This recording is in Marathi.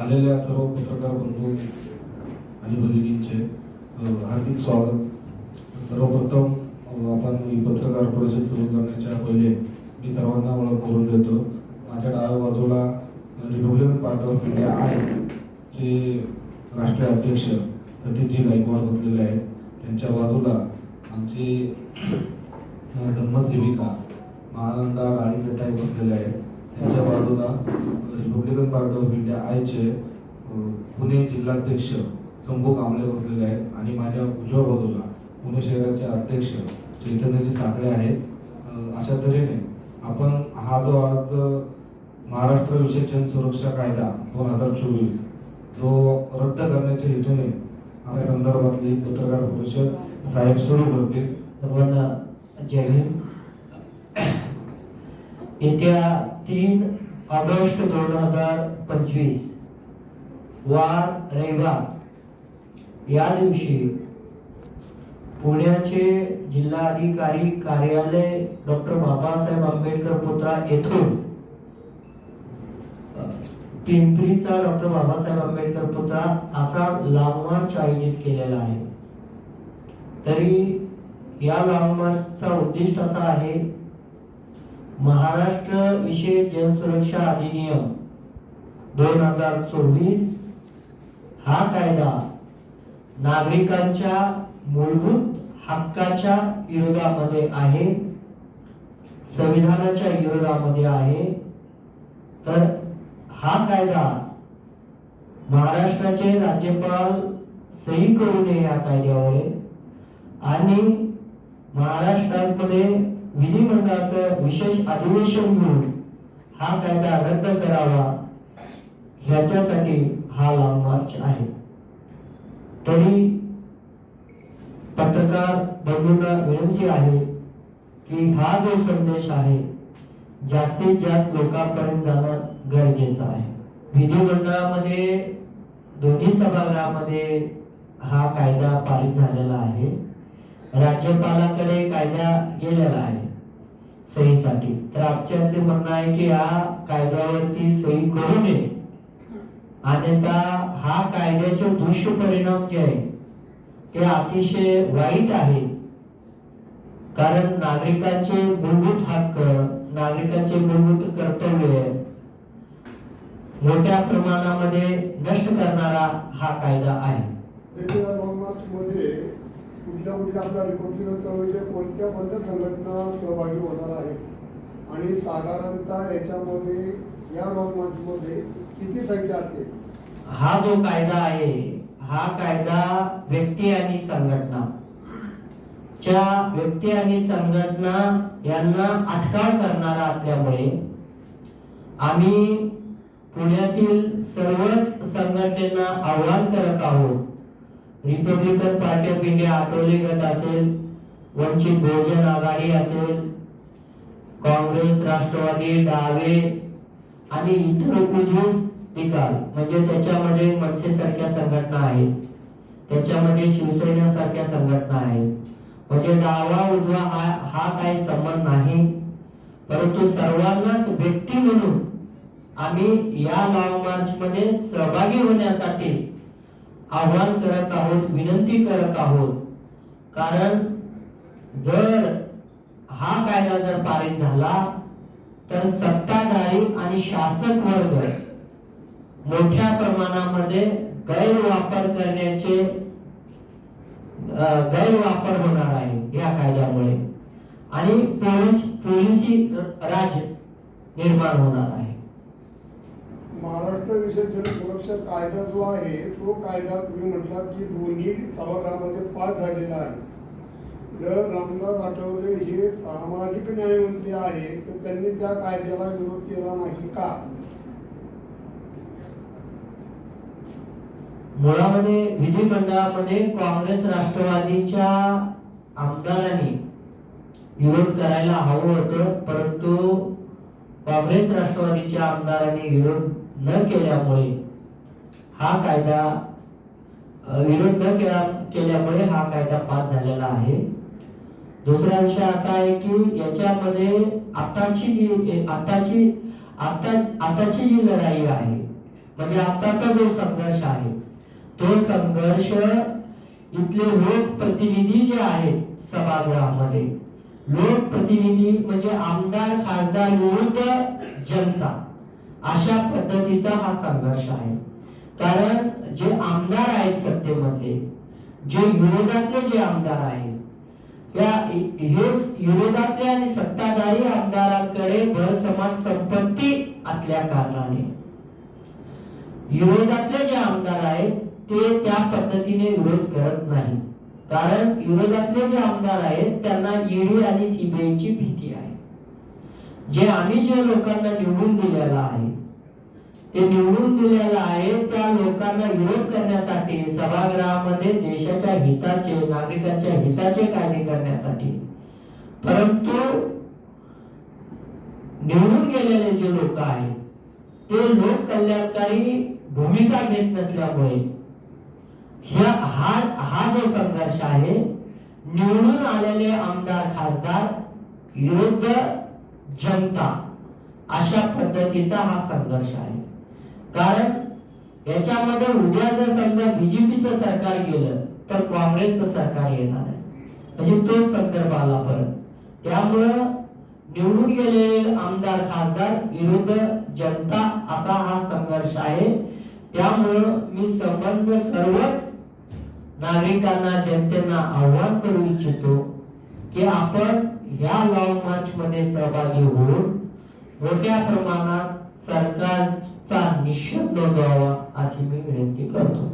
आलेल्या सर्व पत्रकार बंधू आणि भगिनींचे हार्दिक स्वागत. सर्वप्रथम आपण ही पत्रकार परिषद सुरू करण्याच्या पहिले मी सर्वांना ओळख करून देतो. माझ्या डाव्या बाजूला रिपब्लिकन पार्टी ऑफ इंडिया आहे जे राष्ट्रीय अध्यक्ष सतीशजी गायकवाड बसलेले आहेत. त्यांच्या बाजूला आमची अ, धम्मसेविका महानंदा राणीताई बसलेले आहेत. त्याच्या बाजूला रिपब्लिकन पार्टी ऑफ इंडिया आयचे पुणे जिल्हाध्यक्ष शंभू कांबळे बसलेले आहेत आणि माझ्या उजव्या बाजूला पुणे शहराचे अध्यक्ष चैतन्यजी साखळे आहेत. अशा तऱ्हेने आपण हा जो आज महाराष्ट्र विषय जनसुरक्षा कायदा दोन हजार चोवीस जो रद्द करण्याच्या हेतूने आपल्या संदर्भातली पत्रकार परिषद साहेब सुरू करतील. सर्वांना जय हिंद. येत्या ऑगस्ट दोन हजार पंचवीस वार रविवार या दिवशी पुण्याचे जिल्हाधिकारी कार्यालय डॉक्टर बाबासाहेब आंबेडकर पुतळा येथून पिंपरीचा डॉक्टर बाबासाहेब आंबेडकर पुतळा असा लाँग मार्च आयोजित केलेला आहे. तरी या लॉंग मार्चचा उद्दिष्ट असा आहे महाराष्ट्र विशेष जनसुरक्षा अधिनियम दोन हजार चोवीस हा कायदा नागरिकांच्या मूलभूत हक्काच्या विरोधामध्ये आहे संविधानाच्या विरोधामध्ये आहे. तर हा कायदा महाराष्ट्राचे राज्यपाल सही करू नये या कायद्यावर आणि महाराष्ट्रामध्ये विधिमंडळाचं विशेष अधिवेशन घेऊन हा कायदा रद्द करावा ह्याच्यासाठी हा लॉंग मार्च आहे. तरी पत्रकार बंधूंना विनंती आहे की हा जो संदेश आहे जास्तीत जास्त लोकांपर्यंत जाणं गरजेचं आहे. विधिमंडळामध्ये दोन्ही सभागृहामध्ये हा कायदा पारित झालेला आहे. राज्यपालाकडे कायदा गेलेला आहे. सहीसाठी तर आमचे असे म्हणणं आहे की या कायद्यावरती सही करू नये. अन्यथा हा कायद्याचे दुष्परिणाम जे आहे ते अतिशय वाईट आहे. कारण नागरिकांचे मूलभूत हक्क नागरिकांचे मूलभूत कर्तव्य मोठ्या प्रमाणामध्ये नष्ट करणारा हा कायदा आहे. कुठल्या कुठल्या आपल्या रिपब्लिकन चळवळीच्या कोणत्या कोणत्या संघटना सहभागी होणार आहे आणि साधारणतः याच्यामध्ये या लॉंग किती संख्या असेल हा जो कायदा आहे हा कायदा व्यक्ती आणि संघटना. च्या व्यक्ती आणि संघटना यांना अटकाव करणारा असल्यामुळे आम्ही पुण्यातील सर्वच संघटनेला आव्हान करत आहोत. Republican party of India Athawale गट असेल वंचित बहुजन आघाडी असेल काँग्रेस राष्ट्रवादी डावे आणि इतर उजवे निकाल. म्हणजे त्याच्यामध्ये मनसे सारख्या संघटना आहेत. त्याच्यामध्ये शिवसेना सारख्या संघटना आहेत. म्हणजे डावा उजवा हा हा काही संबंध नाही. परंतु सर्वांनाच व्यक्ती म्हणून आम्ही या लॉंग मार्च मध्ये सहभागी होण्यासाठी आव्हान करत आहोत विनंती करत आहोत. कारण जर हा कायदा जर पारित झाला तर सत्ताधारी आणि शासक वर्ग मोठ्या प्रमाणामध्ये गैरवापर करण्याचे गैरवापर होणार आहे या कायद्यामुळे. आणि पोलीस पोलिसी राज निर्माण होणार आहे. महाराष्ट्र विषय सुरक्षा कायदा जो आहे तो कायदा तुम्ही म्हटला की दोन्ही सभागृहामध्ये पास झालेला आहे. जर रामदास आठवले सामाजिक न्यायमंत्री आहेत तर त्यांनी त्या कायद्याला विरोध केला नाही का? मुळामध्ये विधिमंडळामध्ये काँग्रेस राष्ट्रवादीच्या आमदारांनी विरोध करायला हवं होतं परंतु काँग्रेस राष्ट्रवादीच्या आमदारांनी विरोध न केल्यामुळे हा कायदा विरोध न केल्यामुळे हा कायदा पास झालेला आहे. दुसरा विषय असा आहे की याच्यामध्ये आताची जी आताची आता आताची जी लढाई आहे म्हणजे आताचा जो संघर्ष आहे तो संघर्ष इथले लोकप्रतिनिधी जे आहेत सभागृहामध्ये लोकप्रतिनिधी म्हणजे आमदार खासदार विरुद्ध जनता अशा पद्धतीचा हा संघर्ष आहे. कारण जे आमदार आहेत सत्तेमध्ये जे विरोधातले जे आमदार आहेत या हे विरोधातले आणि सत्ताधारी आमदारांकडे भरसमान संपत्ती असल्या कारणाने. विरोधातले जे आमदार आहेत ते त्या पद्धतीने विरोध करत नाही कारण विरोधातले जे आमदार आहेत त्यांना ईडी आणि सीबीआयची भीती आहे. जे आम्ही जे लोकांना निवडून दिलेलं आहे ते निवडून दिलेलं आहे. त्या लोकांना विरोध करण्यासाठी सभागृहामध्ये देशाच्या हिताचे नागरिकांच्या हिताचे कायदे करण्यासाठी. परंतु निवडून गेलेले जे लोक आहेत ते लोक कल्याणकारी भूमिका घेत नसल्यामुळे ह्या हा हा जो संघर्ष आहे निवडून आलेले आमदार खासदार विरुद्ध जनता अशा पद्धतीचा हा संघर्ष आहे. कारण याच्यामध्ये उद्या जर समजा बीजेपीचं सरकार गेलं तर काँग्रेसचं सरकार येणार आहे. म्हणजे तोच संदर्भ आला परत. त्यामुळं निवडून गेलेले आमदार खासदार विरुद्ध जनता असा हा संघर्ष आहे. त्यामुळं मी संबंध सर्व नागरिकांना जनतेना आव्हान करू इच्छितो की आपण ह्या लॉंग मार्च मध्ये सहभागी होऊन मोठ्या प्रमाणात सरकारचा निषेध नोंदवावा अशी मी विनंती करतो